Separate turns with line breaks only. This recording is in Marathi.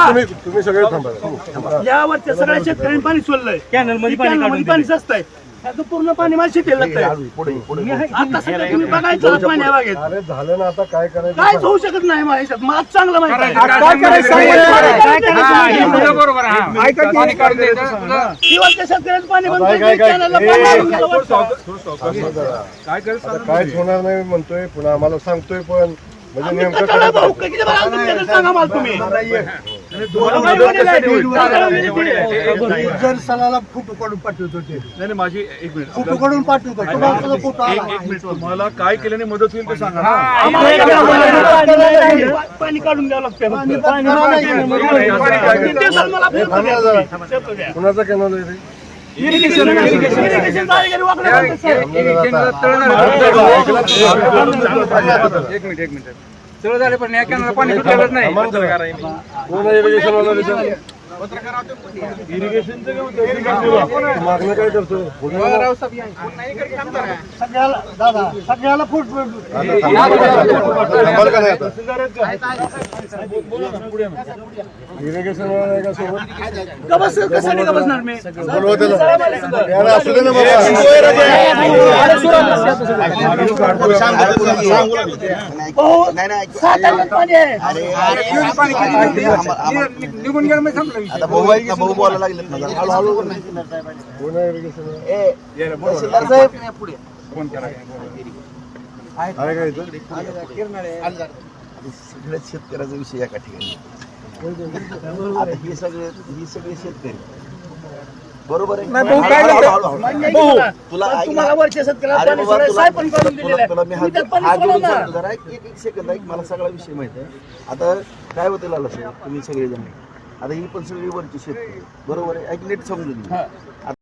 तुम्ही तुम्ही सगळे थांबा. थांबा.
यावरच्या सगळ्या शेतकऱ्यांनी पाणी सोडलंय. कॅनलमध्ये पाणी जास्त आहे. त्याचं पूर्ण पाणी मला शेतीला लागतंय. आता सध्या तुम्ही बघायचं बागेत
झालं ना आता काय करायचं?
काहीच होऊ शकत नाही माझ्या मला चांगलं माहिती
हा. पाणी काढून द्यायचं,
शेतकऱ्याचं पाणी बंद
काय- काय-
करून
काय-
कॅनलला
ए,
पाणी आणून गेलं वाटतं.
आता काहीच होणार नाही म्हणतोय पुन्हा आम्हाला सांगतोय पण म्हणजे
आम्ही
नेमकं
किती बरं सांगा मला तुम्ही? मला काय
जर सणाला पाठवत होते.
नाही माझी एक मिनिट.
पाठवतो.
केल्याने मदत होईल ते सांगा?
पाणी काढून द्यावं लागतं.
कुणाचा कॅनल आहे.
एक मिनिट एक मिनिट. सगळं झालं पण या कॅनलला पाणी सुटलेलंच नाही.
मागणं काय करतो.
सगळ्याला दादा सगळ्याला फोटो
आता थांबाल का नाही आता? irrigation वाला आहे का सोबत?
गबस कशाने गबसणार मी?
बोलवा त्याला. याला असू दे ना
भाऊ,
निघून- गेलं म्हणजे संपला.
भाऊ बोलायला हळूहळू?
फोन केला
शेतकऱ्याचा विषय एका ठिकाणी आता हे सगळे ही सगळे शेतकरी बरोबर आहे
नाही, भाऊ, काय
हळू-
झालं?
हळू- हळू-
मान्य आहे
भाऊ,
की तुला?
तुला
पण
ऐक
तुम्हाला
ना.
वरच्या शेतकऱ्याला
अरे
पाणी
बाबा,
सोडायला
तुला-
साहेब पण काढून
तुला-
दिलेलं
तुला मी
पाणी ना.
सांगतो जरा एक एक सेकंद ऐक मला सगळा विषय माहीत आहे आता काय होतं लाला साहेब तुम्ही सगळेजण आता ही पण सगळी वरची शेतकरी बरोबर आहे ऐक नीट समजून घे.